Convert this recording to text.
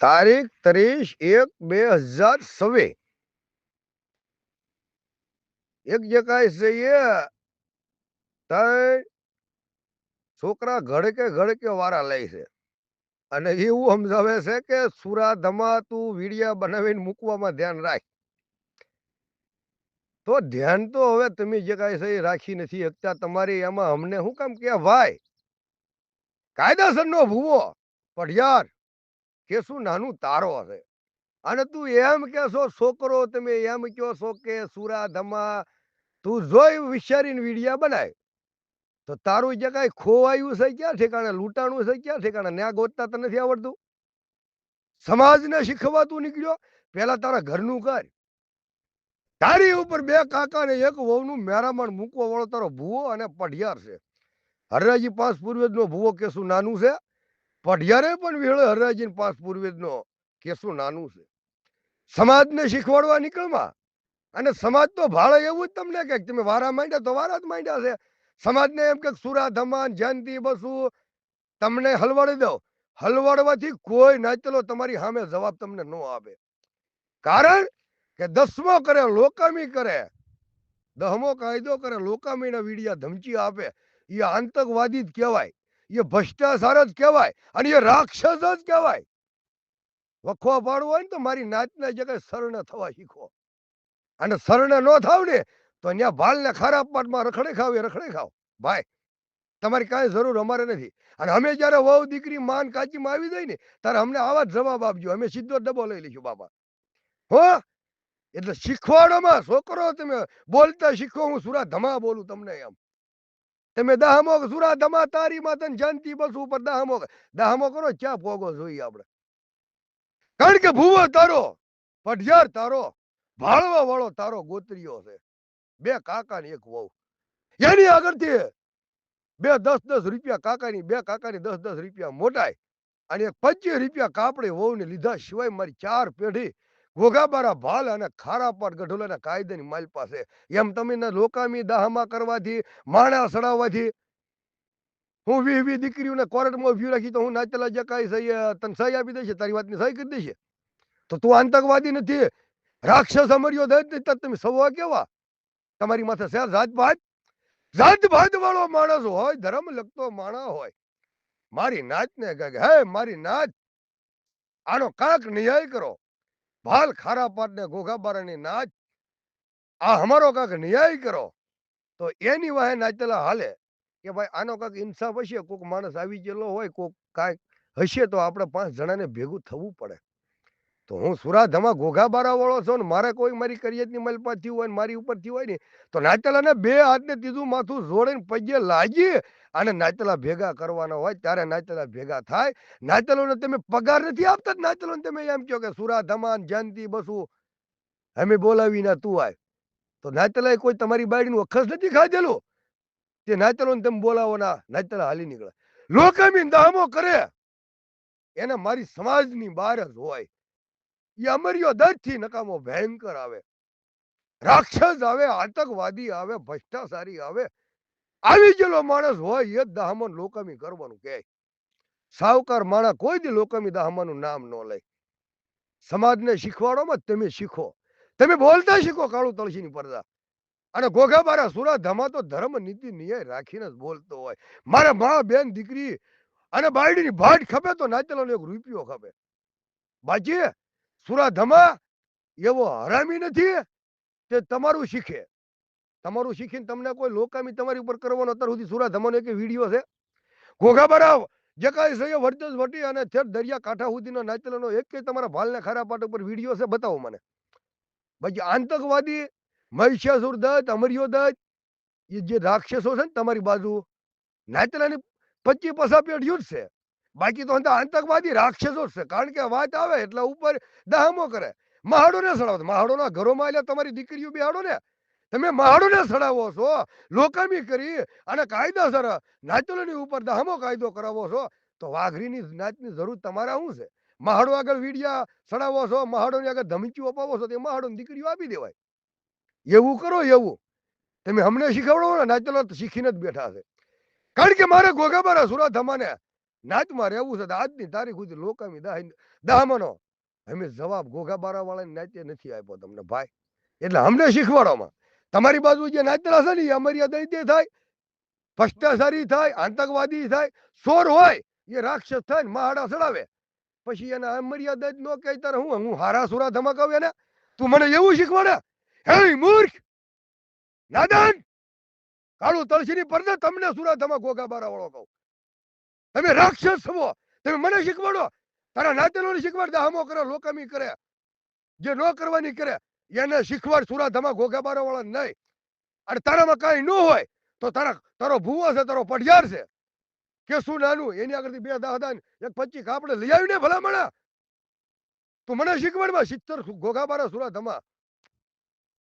તારીખ ત્રીસ એક બે હજાર સવે એક જગ્યાએ જઈએ છોકરા ઘડકે ઘડકે વારા લે છે. અને એવું સમજાવે છે કે સુરા ધમા તું વિડિયા બનાવીને મૂકવામાં ધ્યાન રાખ. તો ધ્યાન તો હવે તમે જે કાંઈ એ રાખી નથી શકતા. તમારી એમાં અમને શું કામ કે ભાઈ કાયદાસરનો ભૂવો, પઢિયાર. કે શું નાનું તારો હશે? અને તું એમ કે છો છોકરો, તમે એમ કહો છો કે સુરા ધમા તું જોઈ વિચારીને વિડિયા બનાય. તો તારું જે કાંઈ ખોવાયું છે ક્યાં ઠેકાણે? લૂંટાણું છે ક્યાં ઠેકાણે? ન્યા ગોતતા તને નથી આવડતું? સમાજને શીખવા તું નીકળ્યો? પેલા તારા ઘરનું કર. તારી ઉપર બે કાકા ને એક વહુનું મેરામણ મૂકવા વાળો તારો ભૂવો અને પઢિયાર છે. હરરાજી પાંચ પૂર્વજનો ભૂવો કેસું નાનું છે? પઢિયારે પણ વેળે હરરાજી પાંચ પૂર્વેદનો કેસું નાનું છે. સમાજને શીખવાડવા નીકળવા. અને સમાજ તો ભાળે એવું જ તમને કે તમે વારા માંડ્યા તો વારા જ માંડ્યા છે. સમાજને એમ કે સુરા ધમાન, જયંતિ, બસુ, તમને હલવાડી દો હલવાડવાથી કોઈ નાચલો તમારી સામે જવાબ તમને ન આપે. કારણ કે દસમો કરે, લોકામી કરે, દહમો કાયદો કરે, લોકામીના વીડિયા ધમકી આપે. એ આતંકવાદી જ કહેવાય. એ ભ્રષ્ટાચાર જ કહેવાય અને એ રાક્ષસ જ કહેવાય. વખવા પાડવું હોય ને તો મારી નાતના જગ્યાએ શરણ થવા શીખો. અને શરણ ન થાવ ને તો અહીંયા ભાલને ખારા પાટમાં રખડે ખાવ, એ રખડે ખાવ. ભાઈ, તમારી કાંઈ જરૂર અમારે નથી. અને અમે જ્યારે વહુ દીકરી માન કાચીમાં આવી જાય ને, ત્યારે અમને આવા જ જવાબ આપજો. અમે સીધો ડબ્બો લઈ લઈશું બાબા હો? એટલે શીખવાડોમાં, છોકરો, તમે બોલતા શીખો, હું સુરા ધમા બોલું તમને એમ. તમે દહામો સુરા ધમા તારી માતન શાંતિ બસ ઉપર દહામો દહમો કરો ચા પોગો જોઈએ આપણે? કારણ કે ભૂવો તારો, પઢિયાર તારો, ભાળવા વાળો તારો ગોત્રીયો છે. બે કાકા ની એક વહુ. એની આગળથી બે દસ દસ રૂપિયા કાકાની, બે કાકાની દસ દસ રૂપિયા મોટાય અને એક પચીસ રૂપિયા કાપડે વહુને લીધા સિવાય મારી ચાર પેઢી ઘોઘાબારા ભાલ અને ખારા પાટ ગઢોલાના કાયદાની માલ પાસે. એમ તમે લોકામી દાહમાં કરવાથી, માણા સડાવવાથી. હું વી વી દીકરીઓને કોર્ટમાં ઊભી રાખી તો હું નાચેલા જે કાંઈ સહી તને સહી આપી દેશે, તારી વાતની સહી કરી દેશે? તો તું આતંકવાદી નથી. રાક્ષસ અમર્યો દે તમે સવા કેવા? તમારી માથે છે જાત ભાત વાળો માણસ હોય, ધર્મ લગતો માણસ હોય. મારી નાચ ને કહે હે, મારી નાચ આનો કાંક ન્યાય કરો. ભાલ ખારા પાટ ને ઘોઘાબારાની નાચ. આ અમારો કાંક ન્યાય કરો. તો એની વાહે નાચેલા હાલે. કે ભાઈ, આનો કાંક ઇન્સાફ હશે, કોક માણસ આવી ગયેલો હોય, કોક કાંઈક હશે, તો આપણે પાંચ જણાને ભેગું થવું પડે. તો હું સુરાધમા ઘોઘાબારા વાળો છો ને મારે કોઈ મારી કરિયતની મલપા થયું હોય ને મારી ઉપર થયું હોય ને, તો નાચેલાને બે હાથને તીધું માથું જોડીને પગે લાગી અને નાચેલા ભેગા કરવાના હોય ત્યારે નાચેલા ભેગા થાય. નાચેલોને તમે પગાર નથી આપતા જ નાચેલોને તમે એમ કહો કે સુરા ધમાન જયંતિ બસુ, અમે બોલાવીને તું આય. તો નાચેલાએ કોઈ તમારી બાયડીનું અખસ નથી ખાધેલું? તે નાચેલોને તમે બોલાવો ના નાચેલા હાલી નીકળે. લોકામી દામો કરે. એને મારી સમાજની બહાર જ હોય. એ અમર્યો દરથી નકામો ભયંકર આવે. રાક્ષસ આવે, આતંકવાદી આવે, ભ્રષ્ટાચારી આવે. આવી ગયેલો માણસ હોય એ જ દાહમન લોકામી કરવાનું કે સાવકાર માણસ કોઈ દી લોકામી દહામાનું નામ ન લે. સમાજને શીખવાડોમાં તમે શીખો. તમે બોલતા શીખો કાળું તળસીની પડદા અને ઘોઘા બારા સુરા ધમા તો ધર્મ, નીતિ, ન્યાય રાખીને જ બોલતો હોય. મારા મા, બેન, દીકરી અને બાયડીની ભાટ ખપે તો નાચેલો એક રૂપિયો ખપે. બાજી સુરા ધમા એવો હરામી નથી તે તમારું શીખે. તમારું શીખીને તમને કોઈ લોકામી તમારી ઉપર કરવાનો અત્યાર સુધી સુરાધમાનો એક વીડિયો છે. ઘોઘા બરાવ જે કાંઈ છે વર્ચસ વટી અને ઠેઠ દરિયા કાંઠા સુધીનો નાચલનો એક તમારા ભાલને ખરા પાટ ઉપર વીડિયો છે, બતાવો મને. પછી આતંકવાદી, મહિષાસુર દત્ત, અમરિયો દત્ત, એ જે રાક્ષસો છે ને તમારી બાજુ, નાચલાની પચી પસા પેઢીઓ જ છે. બાકી તો આતંકવાદી રાક્ષસો છે. કારણ કે વાત આવે એટલે ઉપર દહામો કરે. મહાડોને સડાવો. મહાડોના ઘરોમાં એટલે તમારી દીકરીઓ બિહાડો ને. તમે મહાડોને સડાવો છો. લોકામી કરી અને કાયદાસર નાચલોની ઉપર દહામો કાયદો કરાવો છો. તો વાઘરીની નાચની જરૂર તમારા શું છે? મહાડો આગળ વીડિયા સડાવો છો, મહાડોની આગળ ધમકીઓ અપાવો છો, તે મહાડોની દીકરીઓ આપી દેવાય. એવું કરો, એવું. તમે અમને શીખવડો ને નાચલો શીખીને જ બેઠા છે. કારણ કે મારે ગોગાબારા સુરા ધમાને નાચમાં રહેવું છે આજની તારીખ સુધી લોકામી દાહ અમે જવાબ ઘોઘાબારા વાળાની નાચે નથી આપ્યો તમને ભાઈ. એટલે અમને શીખવાડોમાં. તમારી બાજુ જે નાચરા છે ને, એ અમર્યાદા થાય, ભ્રષ્ટાચારી થાય, આતંકવાદી થાય ચોર હોય, એ રાક્ષસ થાય ને મહાડા ચડાવે. પછી એને અમર્યાદા ન કહે તારે હું હું હારા સુરા ધમાકાવ એને તું મને એવું શીખવાડે? હે મૂર્ખ! નાદાન! કાળું તળસીની પરને તમને સુરા ધમક ઘોઘા બારા વાળો કહું. તમે રાક્ષસ છો. તમે મને શીખવાડો. તારા નાતેલોને શીખવાડ દાહમો કરે, લોકામી કરે. જે ન કરવાની કરે, એને શીખવાડ સુરા ધમા ઘોઘા બારા વાળા નહીં. અને તારામાં કાંઈ ન હોય, તો તારા, તારો ભૂવો છે, તારો પઢિયાર છે. કે શું નાનું? એની આગળથી બે દા હતા ને એક પચીસ કાપડે લઈ આવીને ભલામણા. તું મને શીખવાડમાં સિત્તેર ઘોઘા બારા સુરા ધમા